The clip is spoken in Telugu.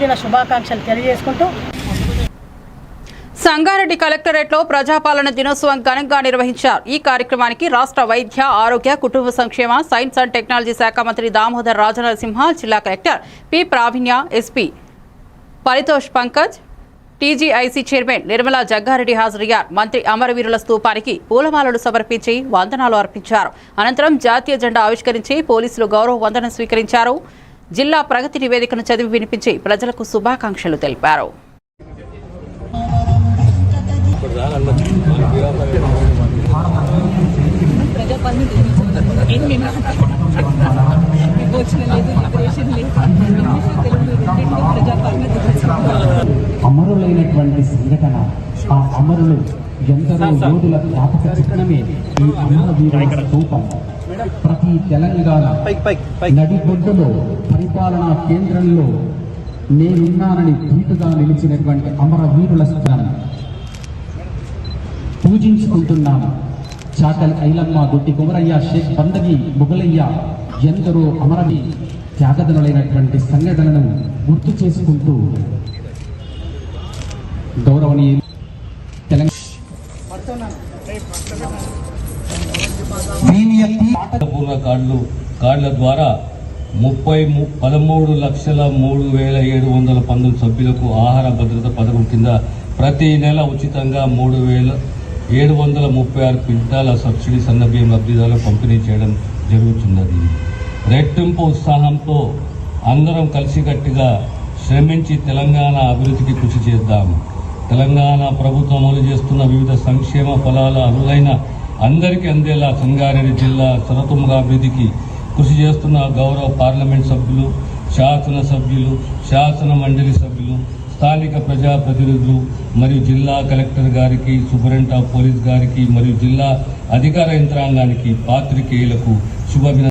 దిన శుభాకాంక్షలు తెలియజేసుకుంటూ సంగారెడ్డి కలెక్టరేట్లో ప్రజాపాలన దినోత్సవం ఘనంగా నిర్వహించారు. ఈ కార్యక్రమానికి రాష్ట్ర వైద్య ఆరోగ్య కుటుంబ సంక్షేమ సైన్స్ అండ్ టెక్నాలజీ శాఖ మంత్రి దామోదర్ రాజనరసింహ జిల్లా collector P Pravinya SP Paritosh Pankaj TGIC chairman Nirmala Jaggareddy హాజరయ్యారు. మంత్రి అమరవీరుల స్తూపానికి పూలమాలలు సమర్పించి వందనాలు అర్పించారు. అనంతరం జాతీయ జెండా ఆవిష్కరించి పోలీసులు గౌరవ వందనం స్వీకరించారు. జిల్లా ప్రగతి నివేదికను చదివి వినిపించి ప్రజలకు శుభాకాంక్షలు తెలిపారు. అమరులైనటువంటి సంఘటన ఆ అమరులు ఎందరో యోధుల జ్ఞాపక చిహ్నమే ఈ అమరవీరుల స్తూపం ప్రతి తెలంగాణ నడిబొడ్డులో పరిపాలనా కేంద్రంలో నేనున్నానని ధీటుగా నిలిచినటువంటి అమరవీరుల స్థానం పూజించుకుంటున్నాము చాకలి ఐలమ్మ దొడ్డి కుమరయ్య షేక్ బందగి ముగలయ్య ఎందరో అమరవి త్యాగదనులైనటువంటి సంఘటనలను గుర్తు చేసుకుంటూ గౌరవనీయులు తెలంగాణ పూర్వ కార్డులు కార్డుల ద్వారా ముప్పై ము- పదమూడు లక్షల మూడు వేల ఏడు వందల పంతొమ్మిది సభ్యులకు ఆహార భద్రత పథకం కింద ప్రతి నెల ఉచితంగా మూడు వేల ఏడు వందల ముప్పై ఆరు క్వింటాల సబ్సిడీ సన్నబియ్యం లబ్ధిదారులకు పంపిణీ చేయడం జరుగుతున్నది. రెట్టింపు ఉత్సాహంతో అందరం కలిసికట్టుగా శ్రమించి తెలంగాణ అభివృద్ధికి కృషి చేద్దాం. తెలంగాణ ప్రభుత్వం అమలు చేస్తున్న వివిధ సంక్షేమ ఫలాల అరులైన అందరికీ అందేలా సంగారెడ్డి జిల్లా సరతుముగా అభివృద్ధికి కృషి చేస్తున్న గౌరవ పార్లమెంట్ సభ్యులు శాసన సభ్యులు శాసన మండలి సభ్యులు స్థానిక ప్రజాప్రతినిధులు మరియు జిల్లా కలెక్టర్ గారికి సూపరింట్ ఆఫ్ పోలీస్ గారికి మరియు జిల్లా అధికార యంత్రాంగానికి పాత్రికేయులకు శుభ